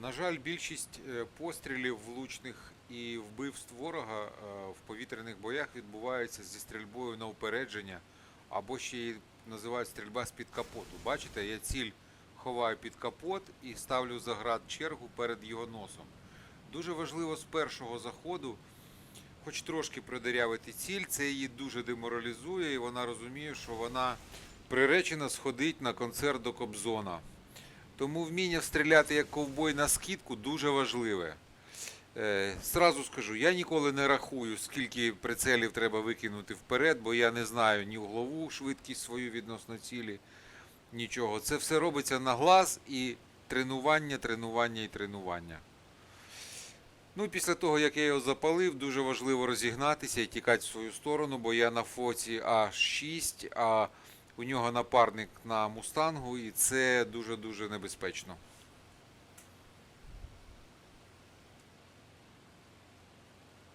На жаль, більшість е, пострілів влучних і вбивств ворога е, в повітряних боях відбуваються зі стрільбою на упередження або ще й називають стрільба з-під капоту. Бачите, я ціль ховаю під капот і ставлю за град чергу перед його носом. Дуже важливо з першого заходу, хоч трошки продирявити ціль, це її дуже деморалізує, і вона розуміє, що вона приречена сходить на концерт до Кобзона. Тому вміння стріляти як ковбой на скидку дуже важливе. Е, Сразу скажу, я ніколи не рахую, скільки прицелів треба викинути вперед, бо я не знаю ні углову швидкість свою відносно цілі, нічого. Це все робиться на глаз і тренування, тренування і тренування. Ну, після того, як я його запалив, дуже важливо розігнатися і тікати в свою сторону, бо я на фоці А6, а у нього напарник на мустангу, і це дуже-дуже небезпечно.